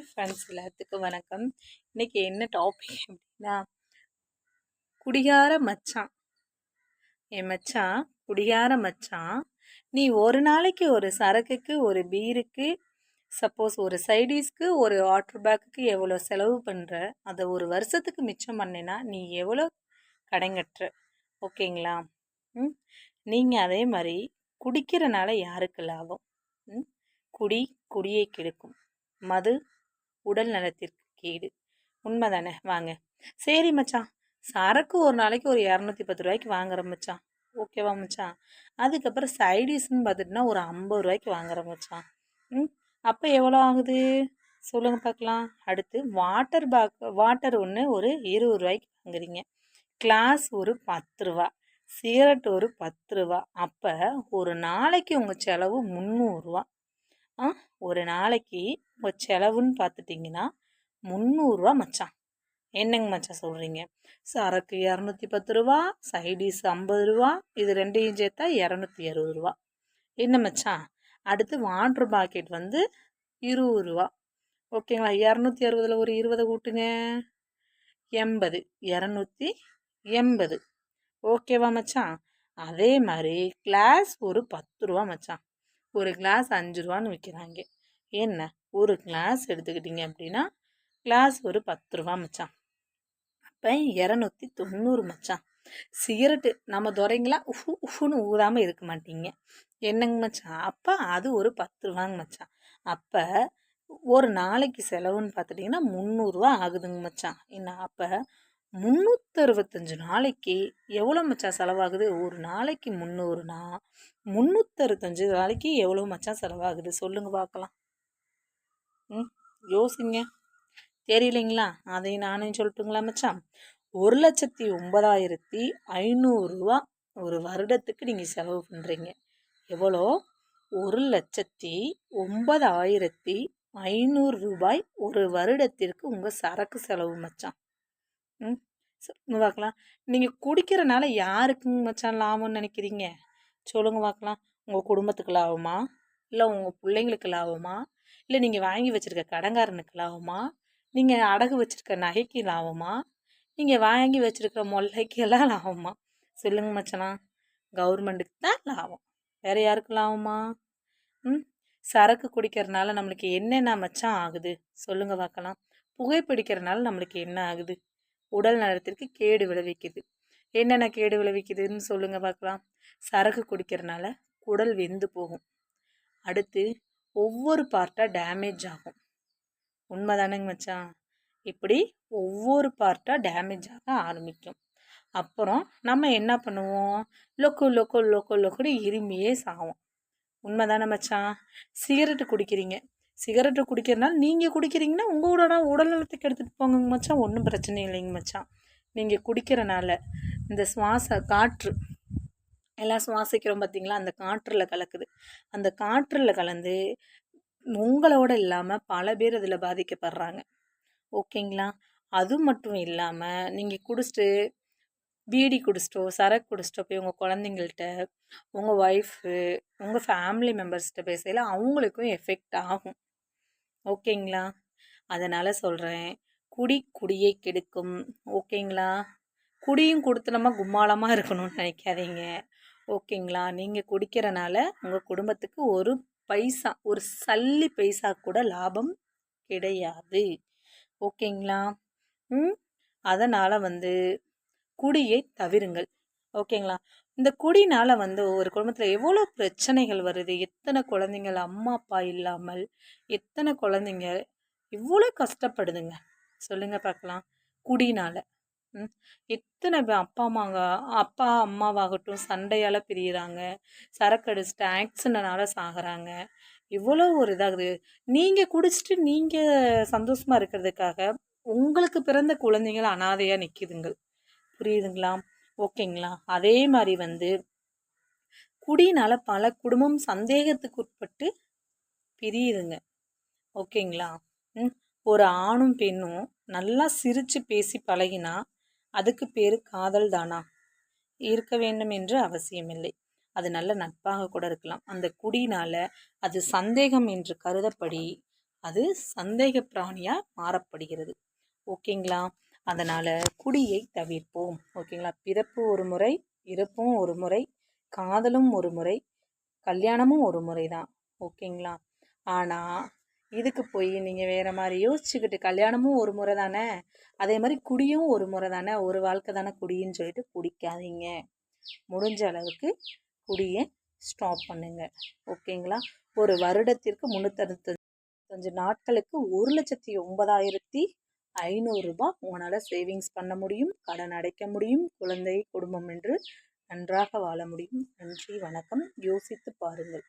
Hi friends எல்லாத்துக்கும் வணக்கம். இன்னைக்கு என்ன டாபிக் அப்படின்னா குடிகார மச்சான். என் மச்சான் குடிகார மச்சான். நீ ஒரு நாளைக்கு ஒரு சரக்குக்கு ஒரு பீருக்கு சப்போஸ் ஒரு சைடிஸ்க்கு ஒரு வாட்டர் பேக்குக்கு எவ்வளோ செலவு பண்ணுற அதை ஒரு வருஷத்துக்கு மிச்சம் பண்ணினா நீ எவ்வளோ கடைங்கட்டுற ஓகேங்களா? ம்? நீங்கள் அதே மாதிரி குடிக்கிறனால யாருக்கு லாபம்? ம்? குடி குடியை கெடுக்கும். மது உடல் நலத்திற்கு கேடு. உண்மைதானே? வாங்க. சரி மச்சான். சரக்கு ஒரு நாளைக்கு ஒரு இரநூத்தி பத்து ரூபாய்க்கு வாங்குறேன் மச்சான். ஓகேவா மச்சான். அதுக்கப்புறம் சைடிஷ்னு பார்த்துட்டுனா ஒரு ஐம்பது ரூபாய்க்கு வாங்குறேன் மச்சான். ம்? அப்போ எவ்வளோ ஆகுது? சொல்லுங்க பார்க்கலாம். அடுத்து வாட்டர் பாக் வாட்டர் ஒன்று ஒரு இருபது ரூபாய்க்கு வாங்குறீங்க. கிளாஸ் ஒரு பத்து ரூபா. சிகரெட் ஒரு பத்து ரூபா. அப்போ ஒரு நாளைக்கு உங்கள் செலவு முந்நூறுரூவா ஒரு நாளைக்கு உங்கள் செலவுன்னு பார்த்துட்டிங்கன்னா முந்நூறுரூவா மச்சான். என்னங்க மச்சான் சொல்கிறீங்க சரக்கு இரநூத்தி பத்து ரூபா சைடிஸ் ஐம்பது ரூபா இது ரெண்டையும் சேர்த்தா இரநூத்தி அறுபது ரூபா. என்ன மச்சான்? அடுத்து வாட்ரு பாக்கெட் வந்து இருபது ரூபா. ஓகேங்களா? இரநூத்தி அறுபதில் ஒரு இருபதை கூட்டுங்க. எண்பது. இரநூத்தி எண்பது. ஓகேவா மச்சான்? அதே மாதிரி கிளாஸ் ஒரு பத்து ரூபா மச்சான். ஒரு கிளாஸ் அஞ்சு ரூபான்னு விற்கிறாங்க என்ன? ஒரு கிளாஸ் எடுத்துக்கிட்டிங்க அப்படின்னா கிளாஸ் ஒரு பத்து ரூபா மச்சான். அப்போ இரநூத்தி தொண்ணூறு மச்சான். சிகரெட்டு நம்ம துறைங்களா உஃபு உஃபுன்னு ஊதாமல் இருக்க மாட்டீங்க. என்னங்க மச்சான்? அப்போ அது ஒரு பத்து ரூபாங்க மச்சான். அப்போ ஒரு நாளைக்கு செலவுன்னு பார்த்துட்டிங்கன்னா முந்நூறுரூவா ஆகுதுங்க மச்சான். என்ன? அப்போ முந்நூற்றறுபத்தஞ்சு நாளைக்கு எவ்வளோ மச்சான் செலவாகுது? ஒரு நாளைக்கு முந்நூறுனா முந்நூற்றறுபத்தஞ்சு நாளைக்கு எவ்வளோ மச்சான் செலவாகுது? சொல்லுங்கள் பார்க்கலாம் ம் யோசிங்க. தெரியலைங்களா? அதையும் நானே சொல்லட்டுங்களா மச்சான்? ஒரு லட்சத்தி ஒன்பதாயிரத்தி ஐநூறுரூவா ஒரு வருடத்துக்கு நீங்கள் செலவு பண்ணுறீங்க எவ்வளோ? ஒரு லட்சத்தி ஒன்பதாயிரத்தி ஐநூறு ரூபாய் ஒரு வருடத்திற்கு உங்கள் சரக்கு செலவு மச்சான். ம். சொல்லுங்க பார்க்கலாம் நீங்கள் குடிக்கிறனால யாருக்குங்க மச்சான் லாபம்னு நினைக்கிறீங்க? சொல்லுங்க பார்க்கலாம் உங்கள் குடும்பத்துக்கு லாபமா? இல்லை உங்கள் பிள்ளைங்களுக்கு லாபமா? இல்லை நீங்கள் வாங்கி வச்சுருக்க கடங்காரனுக்கு லாபமா? நீங்கள் அடகு வச்சுருக்க நகைக்கு லாபமா? நீங்கள் வாங்கி வச்சுருக்க மொல்லைக்கு எல்லாம் லாபமா? சொல்லுங்க மச்சனா. கவர்மெண்ட்டுக்கு தான் லாபம். வேறு யாருக்கு லாபமா? ம். சரக்கு குடிக்கிறனால நம்மளுக்கு என்னென்ன மச்சான் ஆகுது? சொல்லுங்க பார்க்கலாம் புகைப்பிடிக்கிறனால நம்மளுக்கு என்ன ஆகுது? உடல் நலத்திற்கு கேடு விளைவிக்குது. என்னென்ன கேடு விளைவிக்குதுன்னு சொல்லுங்கள் பார்க்கலாம். சரக்கு குடிக்கிறனால குடல் வெந்து போகும். அடுத்து ஒவ்வொரு பார்ட்டாக டேமேஜ் ஆகும். உண்மைதானங்க மச்சான்? இப்படி ஒவ்வொரு பார்ட்டாக டேமேஜ் ஆக ஆரம்பிக்கும். அப்புறம் நம்ம என்ன பண்ணுவோம்? லொக்கு லொக்கு லொக்கு லொக்குன்னு இருமியே சாவோம். உண்மைதானே மச்சான்? சிகரெட்டு குடிக்கிறீங்க. சிகரெட்டு குடிக்கிறனால நீங்கள் குடிக்கிறீங்கன்னா உங்களோட உடல் நலத்துக்கு எடுத்துகிட்டு போங்க மச்சான். ஒன்றும் பிரச்சனை இல்லைங்க மச்சான். நீங்கள் குடிக்கிறனால இந்த சுவாச காற்று எல்லாம் சுவாசிக்கிறோம் பார்த்தீங்களா அந்த காற்றில் கலக்குது. அந்த காற்றில் கலந்து உங்களோட இல்லாமல் பல பேர் அதில் பாதிக்கப்படுறாங்க. ஓகேங்களா? அது மட்டும் இல்லாமல் நீங்கள் குடிச்சிட்டு பீடி குடிச்சிட்டோ சரக்கு குடிச்சிட்டோ போய் உங்கள் குழந்தைங்கள்ட்ட உங்கள் ஒய்ஃபு உங்கள் ஃபேமிலி மெம்பர்ஸ்கிட்ட பேசையில் அவங்களுக்கும் எஃபெக்ட் ஆகும். ஓகேங்களா? அதனால் சொல்கிறேன் குடி குடியை கெடுக்கும். ஓகேங்களா? குடியும் கொடுத்து நம்ம கும்மாளமாக இருக்கணும்னு நினைக்காதீங்க. ஓகேங்களா? நீங்கள் குடிக்கிறனால உங்கள் குடும்பத்துக்கு ஒரு பைசா ஒரு சல்லி பைசா கூட லாபம் கிடையாது. ஓகேங்களா? ம்? அதனால் வந்து குடியை தவிருங்கள். ஓகேங்களா? இந்த குடினால் வந்து ஒரு குடும்பத்தில் எவ்வளோ பிரச்சனைகள் வருது? எத்தனை குழந்தைங்கள் அம்மா அப்பா இல்லாமல் எத்தனை குழந்தைங்க இவ்வளோ கஷ்டப்படுதுங்க? சொல்லுங்கள் பார்க்கலாம். குடினால். எத்தனை அப்பா அம்மாங்க அப்பா அம்மாவாகட்டும் சண்டையால் பிரியிறாங்க. சரக்கு அடிச்சுட்டு ஆக்சிடென்ட்னால சாகிறாங்க. இவ்வளோ ஒரு இதாகுது. நீங்கள் குடிச்சிட்டு நீங்கள் சந்தோஷமாக இருக்கிறதுக்காக உங்களுக்கு பிறந்த குழந்தைங்கள் அனாதையாக நிற்கிதுங்கள் புரியுதுங்களா? ஓகேங்களா? அதே மாதிரி வந்து குடினால் பல குடும்பம் சந்தேகத்துக்கு உட்பட்டு பிரியுதுங்க. ஓகேங்களா? ம். ஒரு ஆணும் பெண்ணும் நல்லா சிரித்து பேசி பழகினா அதுக்கு பேர் காதல் தானா? இருக்க வேண்டும் என்று அவசியமில்லை. அது நல்ல நட்பாக கூட இருக்கலாம். அந்த குடினால் அது சந்தேகம் என்று கருதப்படி அது சந்தேக பிராணியாக மாறப்படுகிறது. ஓகேங்களா? அதனால் குடியை தவிர்ப்போம். ஓகேங்களா? பிறப்பு ஒரு முறை இறப்பும் ஒரு முறை காதலும் ஒரு முறை கல்யாணமும் ஒரு முறை தான். ஓகேங்களா? ஆனால் இதுக்கு போய் நீங்கள் வேறு மாதிரி யோசிச்சுக்கிட்டு கல்யாணமும் ஒரு முறை தானே? அதே மாதிரி குடியும் ஒரு முறை தானே? ஒரு வாழ்க்கை தானே குடின்னு சொல்லிட்டு குடிக்காதீங்க. முடிஞ்ச அளவுக்கு குடியை ஸ்டாப் பண்ணுங்க. ஓகேங்களா? ஒரு வருடத்திற்கு முந்நூற்றஞ்சு நாட்களுக்கு ஒரு லட்சத்தி ஒன்பதாயிரத்தி ஐநூறுரூபா உங்களால் சேவிங்ஸ் பண்ண முடியும் கடன் அடைக்க முடியும் குழந்தை குடும்பம் என்று நன்றாக வாழ முடியும். நன்றி வணக்கம். யோசித்து பாருங்கள்.